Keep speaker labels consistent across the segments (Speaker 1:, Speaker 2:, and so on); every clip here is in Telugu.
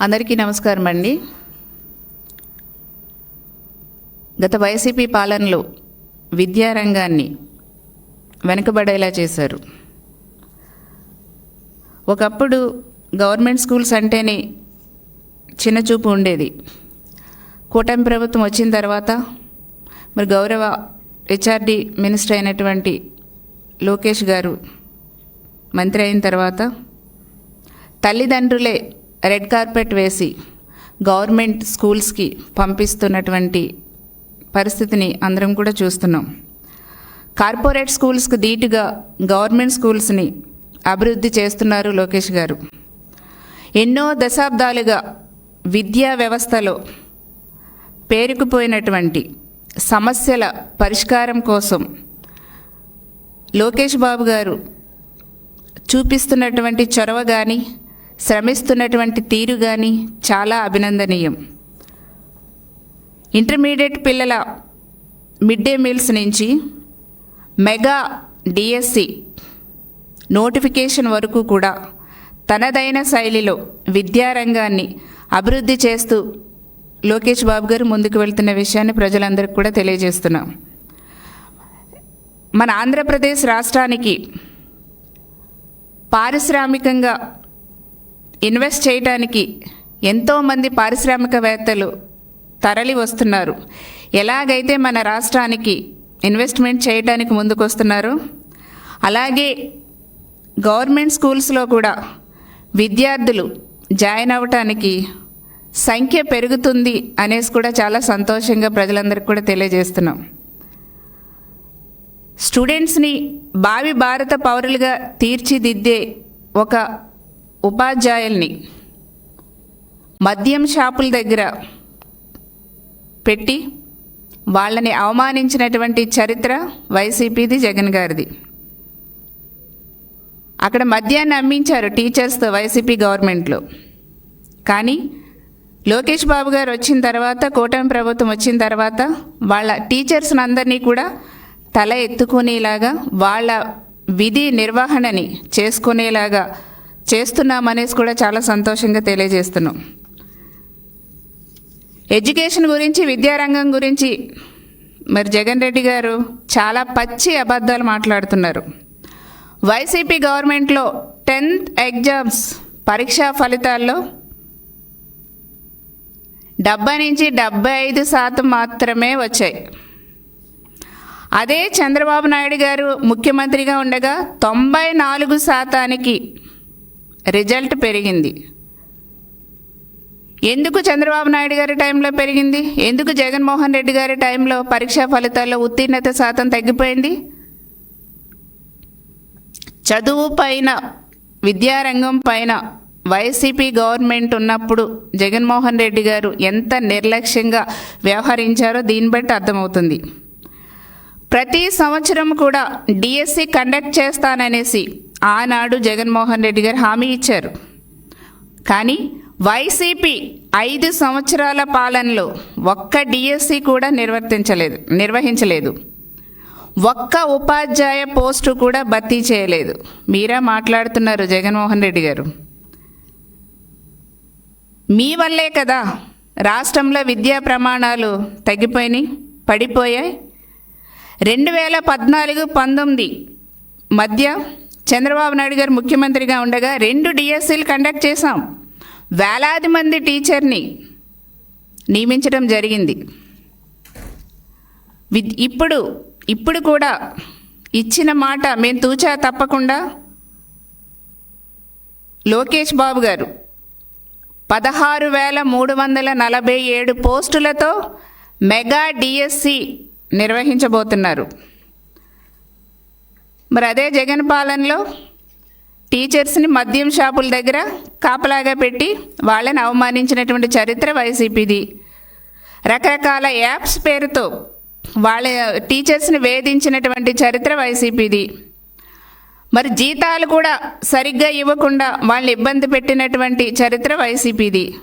Speaker 1: అందరికీ నమస్కారం అండి. గత వైసీపీ పాలనలో విద్యారంగాన్ని వెనుకబడేలా చేశారు. ఒకప్పుడు గవర్నమెంట్ స్కూల్స్ అంటేనే చిన్నచూపు ఉండేది. కూటమి ప్రభుత్వం వచ్చిన తర్వాత మరి గౌరవ హెచ్ఆర్డి మినిస్టర్ అయినటువంటి లోకేష్ గారు మంత్రి అయిన తర్వాత తల్లిదండ్రులే రెడ్ కార్పెట్ వేసి గవర్నమెంట్ స్కూల్స్కి పంపిస్తున్నటువంటి పరిస్థితిని అందరం కూడా చూస్తున్నాం. కార్పొరేట్ స్కూల్స్కి ధీటుగా గవర్నమెంట్ స్కూల్స్ని అభివృద్ధి చేస్తున్నారు లోకేష్ గారు. ఎన్నో దశాబ్దాలుగా విద్యా వ్యవస్థలో పేరుకుపోయినటువంటి సమస్యల పరిష్కారం కోసం లోకేష్ బాబు గారు చూపిస్తున్నటువంటి చొరవ కానీ శ్రమిస్తున్నటువంటి తీరు కానీ చాలా అభినందనీయం. ఇంటర్మీడియట్ పిల్లల మిడ్ డే మీల్స్ నుంచి మెగా డిఎస్సి నోటిఫికేషన్ వరకు కూడా తనదైన శైలిలో విద్యారంగాన్ని అభివృద్ధి చేస్తూ లోకేష్ బాబు గారు ముందుకు వెళ్తున్న విషయాన్ని ప్రజలందరికీ కూడా తెలియజేస్తున్నాం. మన ఆంధ్రప్రదేశ్ రాష్ట్రానికి పారిశ్రామికంగా ఇన్వెస్ట్ చేయడానికి ఎంతోమంది పారిశ్రామికవేత్తలు తరలి వస్తున్నారు. ఎలాగైతే మన రాష్ట్రానికి ఇన్వెస్ట్మెంట్ చేయడానికి ముందుకు వస్తున్నారో అలాగే గవర్నమెంట్ స్కూల్స్లో కూడా విద్యార్థులు జాయిన్ అవ్వటానికి సంఖ్య పెరుగుతుంది అనేసి కూడా చాలా సంతోషంగా ప్రజలందరికీ కూడా తెలియజేస్తున్నాం. స్టూడెంట్స్ని భావి భారత పౌరులుగా తీర్చిదిద్దే ఒక ఉపాధ్యాయుల్ని మద్యం షాపుల దగ్గర పెట్టి వాళ్ళని అవమానించినటువంటి చరిత్ర వైసీపీది జగన్ గారిది. అక్కడ మద్యాన్ని అమ్మించారు టీచర్స్తో వైసీపీ గవర్నమెంట్లో. కానీ లోకేష్ బాబు గారు వచ్చిన తర్వాత కూటమి ప్రభుత్వం వచ్చిన తర్వాత వాళ్ళ టీచర్స్ని అందరినీ కూడా తల ఎత్తుకునేలాగా వాళ్ళ విధి నిర్వహణని చేసుకునేలాగా చేస్తున్నామనేసి కూడా చాలా సంతోషంగా తెలియజేస్తున్నాం. ఎడ్యుకేషన్ గురించి విద్యారంగం గురించి మరి జగన్ రెడ్డి గారు చాలా పచ్చి అబద్ధాలు మాట్లాడుతున్నారు. వైసీపీ గవర్నమెంట్లో టెన్త్ ఎగ్జామ్స్ పరీక్షా ఫలితాల్లో డెబ్బై నుంచి డెబ్బై ఐదు శాతం మాత్రమే వచ్చాయి. అదే చంద్రబాబు నాయుడు గారు ముఖ్యమంత్రిగా ఉండగా తొంభై నాలుగు శాతానికి రిజల్ట్ పెరిగింది. ఎందుకు చంద్రబాబు నాయుడు గారి టైంలో పెరిగింది? ఎందుకు జగన్మోహన్ రెడ్డి గారి టైంలో పరీక్షా ఫలితాల్లో ఉత్తీర్ణత శాతం తగ్గిపోయింది? చదువు పైన విద్యారంగం పైన వైసీపీ గవర్నమెంట్ ఉన్నప్పుడు జగన్మోహన్ రెడ్డి గారు ఎంత నిర్లక్ష్యంగా వ్యవహరించారో దీన్ని బట్టి అర్థమవుతుంది. ప్రతి సంవత్సరం కూడా డిఎస్సి కండక్ట్ చేస్తాననేసి ఆనాడు జగన్మోహన్ రెడ్డి గారు హామీ ఇచ్చారు. కానీ వైసీపీ ఐదు సంవత్సరాల పాలనలో ఒక్క డిఎస్సి కూడా నిర్వర్తించలేదు నిర్వహించలేదు. ఒక్క ఉపాధ్యాయ పోస్టు కూడా భర్తీ చేయలేదు. మీరా మాట్లాడుతున్నారు జగన్మోహన్ రెడ్డి గారు. మీ వల్లే కదా రాష్ట్రంలో విద్యా ప్రమాణాలు తగ్గిపోయినాయి పడిపోయాయి. రెండు వేల పద్నాలుగు పంతొమ్మిది మధ్య చంద్రబాబు నాయుడు గారు ముఖ్యమంత్రిగా ఉండగా రెండు డిఎస్సీలు కండక్ట్ చేశాం. వేలాది మంది టీచర్ని నియమించడం జరిగింది. ఇప్పుడు ఇప్పుడు కూడా ఇచ్చిన మాట మేము తూచా తప్పకుండా లోకేష్ బాబు గారు పదహారు వేల మూడు వందల నలభై ఏడు పోస్టులతో మెగా డిఎస్సి నిర్వహించబోతున్నారు. మరి అదే జగన్ పాలనలో టీచర్స్ని మద్యం షాపుల దగ్గర కాపలాగా పెట్టి వాళ్ళని అవమానించినటువంటి చరిత్ర వైసీపీది. రకరకాల యాప్స్ పేరుతో వాళ్ళ టీచర్స్ని వేధించినటువంటి చరిత్ర వైసీపీది. మరి జీతాలు కూడా సరిగ్గా ఇవ్వకుండా వాళ్ళని ఇబ్బంది పెట్టినటువంటి చరిత్ర వైసీపీది.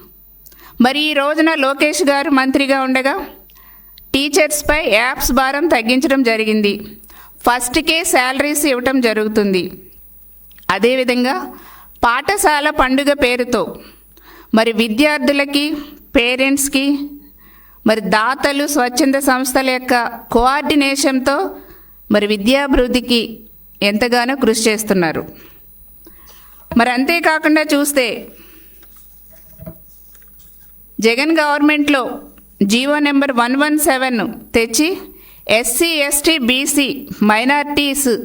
Speaker 1: మరి ఈ రోజున లోకేష్ గారు మంత్రిగా ఉండగా టీచర్స్పై యాప్స్ భారం తగ్గించడం జరిగింది. ఫస్ట్కే శాలరీస్ ఇవ్వటం జరుగుతుంది. అదేవిధంగా పాఠశాల పండుగ పేరుతో మరి విద్యార్థులకి పేరెంట్స్కి మరి దాతలు స్వచ్ఛంద సంస్థల యొక్క కోఆర్డినేషన్తో మరి విద్యాభివృద్ధికి ఎంతగానో కృషి చేస్తున్నారు. మరి అంతేకాకుండా చూస్తే జగన్ గవర్నమెంట్లో GO number one one seven తెచ్చి ఎస్సీ ఎస్టీ బీసీ మైనార్టీస్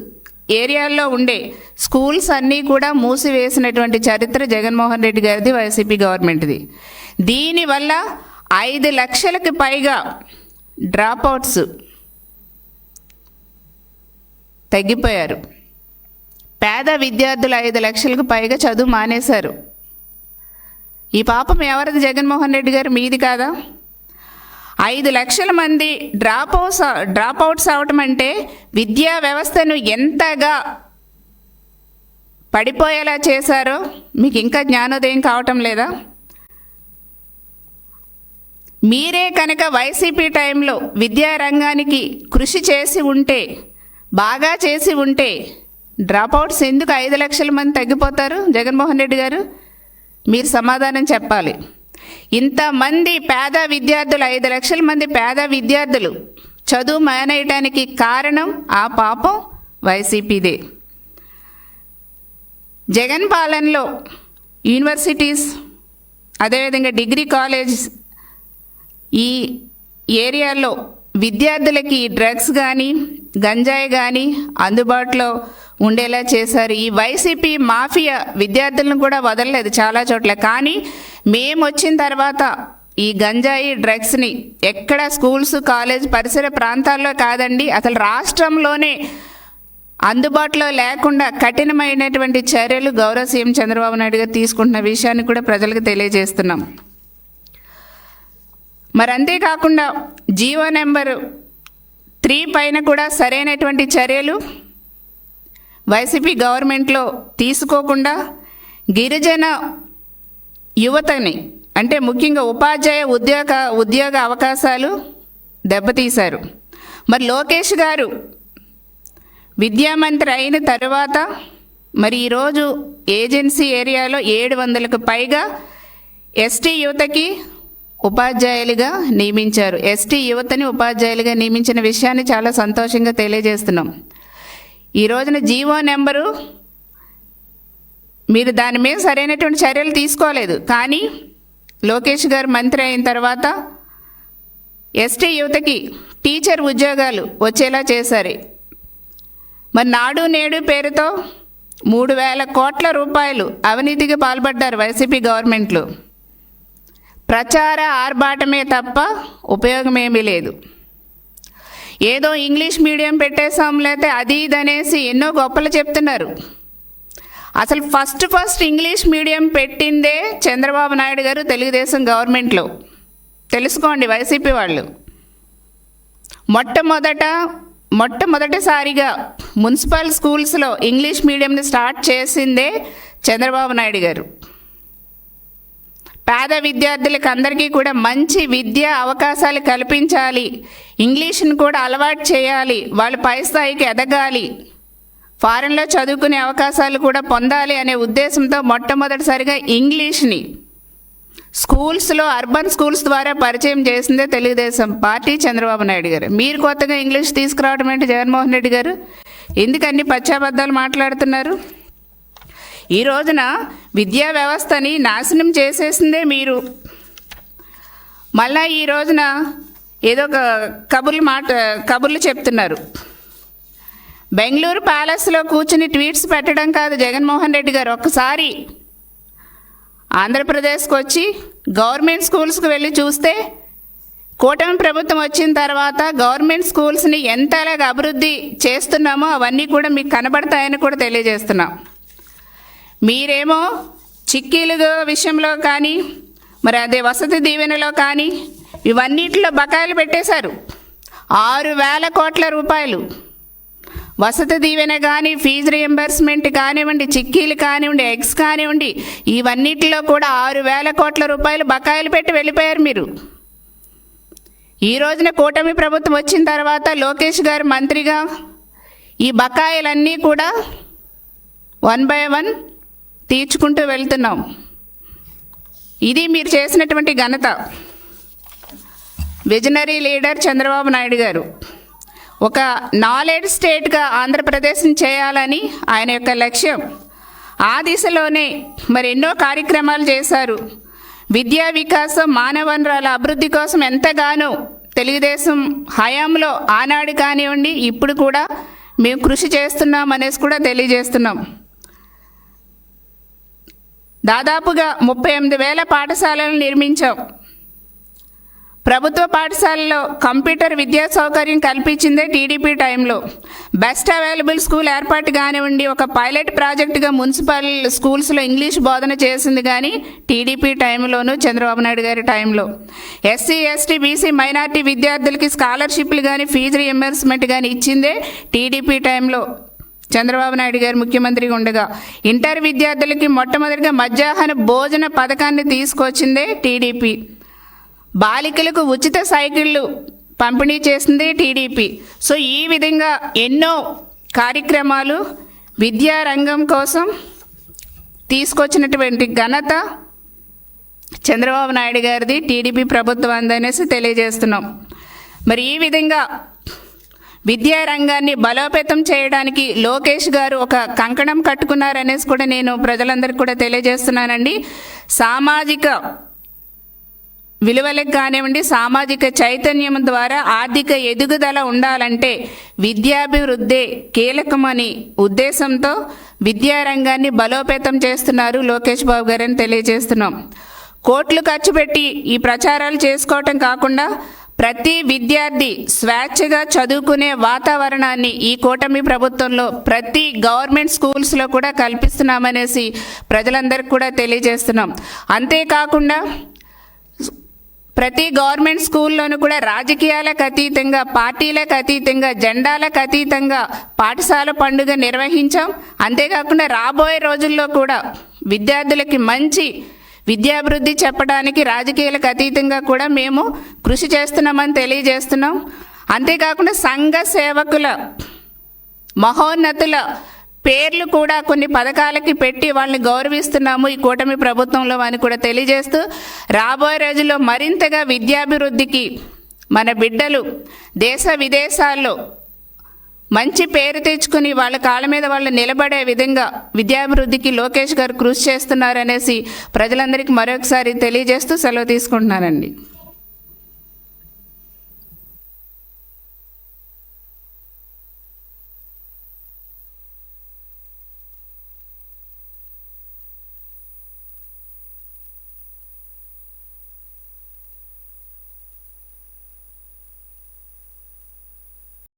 Speaker 1: ఏరియాల్లో ఉండే స్కూల్స్ అన్నీ కూడా మూసివేసినటువంటి చరిత్ర జగన్మోహన్ రెడ్డి గారిది వైసీపీ గవర్నమెంట్ది. దీనివల్ల ఐదు లక్షలకు పైగా డ్రాప్అవుట్స్ తగ్గిపోయారు. పేద విద్యార్థులు ఐదు లక్షలకు పైగా చదువు మానేశారు. ఈ పాపం ఎవరిది జగన్మోహన్ రెడ్డి గారు? మీది కాదా? ఐదు లక్షల మంది డ్రాప్ అవుట్స్ డ్రాప్ అవుట్స్ అవటం అంటే విద్యా వ్యవస్థను ఎంతగా పడిపోయేలా చేశారో మీకు ఇంకా జ్ఞానోదయం కావటం లేదా? మీరే కనుక వైసీపీ టైంలో విద్యారంగానికి కృషి చేసి ఉంటే బాగా చేసి ఉంటే డ్రాప్అవుట్స్ ఎందుకు ఐదు లక్షల మంది తగ్గిపోతారు? జగన్మోహన్ రెడ్డి గారు మీరు సమాధానం చెప్పాలి. ఇంతమంది పేద విద్యార్థులు ఐదు లక్షల మంది పేద విద్యార్థులు చదువు మానేయటానికి కారణం ఆ పాపం వైసీపీదే. జగన్ పాలనలో యూనివర్సిటీస్ అదేవిధంగా డిగ్రీ కాలేజ్ ఈ ఏరియాలో విద్యార్థులకి డ్రగ్స్ కానీ గంజాయి కానీ అందుబాటులో ఉండేలా చేశారు. ఈ వైసీపీ మాఫియా విద్యార్థులను కూడా వదలలేదు చాలా చోట్ల. కానీ మేము వచ్చిన తర్వాత ఈ గంజాయి డ్రగ్స్ని ఎక్కడ స్కూల్స్ కాలేజ్ పరిసర ప్రాంతాల్లో కాదండి అసలు రాష్ట్రంలోనే అందుబాటులో లేకుండా కఠినమైనటువంటి చర్యలు గౌరవ సీఎం చంద్రబాబు నాయుడు గారు తీసుకుంటున్న విషయాన్ని కూడా ప్రజలకు తెలియజేస్తున్నాం. మరి అంతేకాకుండా జీవో నెంబరు త్రీ పైన కూడా సరైనటువంటి చర్యలు వైసీపీ గవర్నమెంట్లో తీసుకోకుండా గిరిజన యువతని అంటే ముఖ్యంగా ఉపాధ్యాయ ఉద్యోగ ఉద్యోగ అవకాశాలు దెబ్బతీశారు. మరి లోకేష్ గారు విద్యామంత్రి అయిన తర్వాత మరి ఈరోజు ఏజెన్సీ ఏరియాలో ఏడు వందలకు పైగా ఎస్టీ యువతకి ఉపాధ్యాయులుగా నియమించారు. ఎస్టీ యువతని ఉపాధ్యాయులుగా నియమించిన విషయాన్ని చాలా సంతోషంగా తెలియజేస్తున్నాం. ఈ రోజున జీవో నెంబరు మీరు దాని మీద సరైనటువంటి చర్యలు తీసుకోలేదు. కానీ లోకేష్ గారు మంత్రి అయిన తర్వాత ఎస్టీ యువతకి టీచర్ ఉద్యోగాలు వచ్చేలా చేశారు. మరి నాడు నేడు పేరుతో మూడు వేల కోట్ల రూపాయలు అవినీతికి పాల్పడ్డారు వైసీపీ గవర్నమెంట్లు. ప్రచార ఆర్భాటమే తప్ప ఉపయోగమేమీ లేదు. ఏదో ఇంగ్లీష్ మీడియం పెట్టేసాం లేకపోతే అది ఇది అనేసి ఎన్నో గొప్పలు చెప్తున్నారు. అసలు ఫస్ట్ ఫస్ట్ ఇంగ్లీష్ మీడియం పెట్టిందే చంద్రబాబు నాయుడు గారు తెలుగుదేశం గవర్నమెంట్లో. తెలుసుకోండి వైసీపీ వాళ్ళు. మొట్టమొదట మొట్టమొదటిసారిగా మున్సిపల్ స్కూల్స్లో ఇంగ్లీష్ మీడియంని స్టార్ట్ చేసిందే చంద్రబాబు నాయుడు గారు. పేద విద్యార్థులకు అందరికీ కూడా మంచి విద్యా అవకాశాలు కల్పించాలి. ఇంగ్లీష్ని కూడా అలవాటు చేయాలి. వాళ్ళు పై స్థాయికి ఎదగాలి. ఫారెన్లో చదువుకునే అవకాశాలు కూడా పొందాలి అనే ఉద్దేశంతో మొట్టమొదటిసారిగా ఇంగ్లీష్ని స్కూల్స్లో అర్బన్ స్కూల్స్ ద్వారా పరిచయం చేసిందే తెలుగుదేశం పార్టీ చంద్రబాబు నాయుడు గారు. మీరు కొత్తగా ఇంగ్లీష్ తీసుకురావడం ఏంటి జగన్మోహన్ రెడ్డి గారు? ఎందుకు అన్ని పచ్చాబద్దాలు మాట్లాడుతున్నారు? ఈ రోజున విద్యా వ్యవస్థని నాశనం చేసేసిందే మీరు. మళ్ళా ఈ రోజున ఏదో ఒక కబుర్లు మాట కబుర్లు చెప్తున్నారు. బెంగళూరు ప్యాలెస్లో కూర్చుని ట్వీట్స్ పెట్టడం కాదు జగన్మోహన్ రెడ్డి గారు. ఒక్కసారి ఆంధ్రప్రదేశ్కి వచ్చి గవర్నమెంట్ స్కూల్స్కి వెళ్ళి చూస్తే కూటమి ప్రభుత్వం వచ్చిన తర్వాత గవర్నమెంట్ స్కూల్స్ని ఎంత ఎలాగ అభివృద్ధి చేస్తున్నామో అవన్నీ కూడా మీకు కనబడతాయని కూడా తెలియజేస్తున్నాం. మీరేమో చిక్కీలు విషయంలో కానీ మరి అదే వసతి దీవెనలో కానీ ఇవన్నిటిలో బకాయిలు పెట్టేశారు. ఆరు వేల కోట్ల రూపాయలు. వసతి దీవెన కానీ ఫీజు రియంబర్స్మెంట్ కానివ్వండి చిక్కీలు కానివ్వండి ఎగ్స్ కానివ్వండి ఇవన్నిటిలో కూడా ఆరు వేల కోట్ల రూపాయలు బకాయిలు పెట్టి వెళ్ళిపోయారు మీరు. ఈ రోజున కూటమి ప్రభుత్వం వచ్చిన తర్వాత లోకేష్ గారు మంత్రిగా ఈ బకాయిలన్నీ కూడా వన్ బై వన్ తీర్చుకుంటూ వెళ్తున్నాం. ఇది మీరు చేసినటువంటి ఘనత. విజనరీ లీడర్ చంద్రబాబు నాయుడు గారు ఒక నాలెడ్జ్ స్టేట్గా ఆంధ్రప్రదేశ్ని చేయాలని ఆయన యొక్క లక్ష్యం. ఆ దిశలోనే మరి ఎన్నో కార్యక్రమాలు చేశారు. విద్యా వికాసం మానవ వనరుల అభివృద్ధి కోసం ఎంతగానో తెలుగుదేశం హయాంలో ఆనాడు కానివ్వండి ఇప్పుడు కూడా మేము కృషి చేస్తున్నాం అనేసి కూడా తెలియజేస్తున్నాం. దాదాపుగా ముప్పై ఎనిమిది వేల పాఠశాలలను నిర్మించాం. ప్రభుత్వ పాఠశాలలో కంప్యూటర్ విద్యా సౌకర్యం కల్పించిందే టీడీపీ టైంలో. బెస్ట్ అవైలబుల్ స్కూల్ ఏర్పాటు కానివ్వండి ఒక పైలట్ ప్రాజెక్టుగా మున్సిపల్ స్కూల్స్లో ఇంగ్లీష్ బోధన చేసింది కానీ టీడీపీ టైంలోనూ చంద్రబాబు నాయుడు గారి టైంలో. ఎస్సీ ఎస్టీ బీసీ మైనార్టీ విద్యార్థులకి స్కాలర్షిప్లు కానీ ఫీజు రియంబర్స్మెంట్ కానీ ఇచ్చిందే టీడీపీ టైంలో. చంద్రబాబు నాయుడు గారు ముఖ్యమంత్రిగా ఉండగా ఇంటర్ విద్యార్థులకి మొట్టమొదటిగా మధ్యాహ్న భోజన పథకాన్ని తీసుకొచ్చిందే టీడీపీ. బాలికలకు ఉచిత సైకిళ్ళు పంపిణీ చేసింది టీడీపీ. సో ఈ విధంగా ఎన్నో కార్యక్రమాలు విద్యారంగం కోసం తీసుకొచ్చినటువంటి ఘనత చంద్రబాబు నాయుడు గారిది. టీడీపీ ప్రభుత్వం అందనేసి తెలియజేస్తున్నాం. మరి ఈ విధంగా విద్యారంగాన్ని బలోపేతం చేయడానికి లోకేష్ గారు ఒక కంకణం కట్టుకున్నారనేసి కూడా నేను ప్రజలందరికీ కూడా తెలియజేస్తున్నానండి. సామాజిక విలువలకు కానివ్వండి సామాజిక చైతన్యం ద్వారా ఆర్థిక ఎదుగుదల ఉండాలంటే విద్యాభివృద్ధే కీలకమని ఉద్దేశంతో విద్యారంగాన్ని బలోపేతం చేస్తున్నారు లోకేష్ బాబు గారని తెలియజేస్తున్నాం. కోట్లు ఖర్చు పెట్టి ఈ ప్రచారాలు చేసుకోవటం కాకుండా ప్రతి విద్యార్థి స్వేచ్ఛగా చదువుకునే వాతావరణాన్ని ఈ కూటమి ప్రభుత్వంలో ప్రతి గవర్నమెంట్ స్కూల్స్లో కూడా కల్పిస్తున్నామనేసి ప్రజలందరికీ కూడా తెలియజేస్తున్నాం. అంతేకాకుండా ప్రతి గవర్నమెంట్ స్కూల్లోనూ కూడా రాజకీయాలకు అతీతంగా పార్టీలకు అతీతంగా జెండాలకు అతీతంగా పాఠశాల పండుగ నిర్వహించాం. అంతేకాకుండా రాబోయే రోజుల్లో కూడా విద్యార్థులకి మంచి విద్యాభివృద్ధి చెప్పడానికి రాజకీయాలకు అతీతంగా కూడా మేము కృషి చేస్తున్నామని తెలియజేస్తున్నాం. అంతేకాకుండా సంఘ సేవకుల మహోన్నతుల పేర్లు కూడా కొన్ని పథకాలకి పెట్టి వాళ్ళని గౌరవిస్తున్నాము ఈ కూటమి ప్రభుత్వంలో అని కూడా తెలియజేస్తూ రాబోయే రోజుల్లో మరింతగా విద్యాభివృద్ధికి మన బిడ్డలు దేశ విదేశాల్లో మంచి పేరు తెచ్చుకుని వాళ్ళ కాళ్ళ మీద వాళ్ళు నిలబడే విధంగా విద్యాభివృద్ధికి లోకేష్ గారు కృషి చేస్తున్నారనేసి ప్రజలందరికీ మరొకసారి తెలియజేస్తూ సెలవు తీసుకుంటున్నానండి.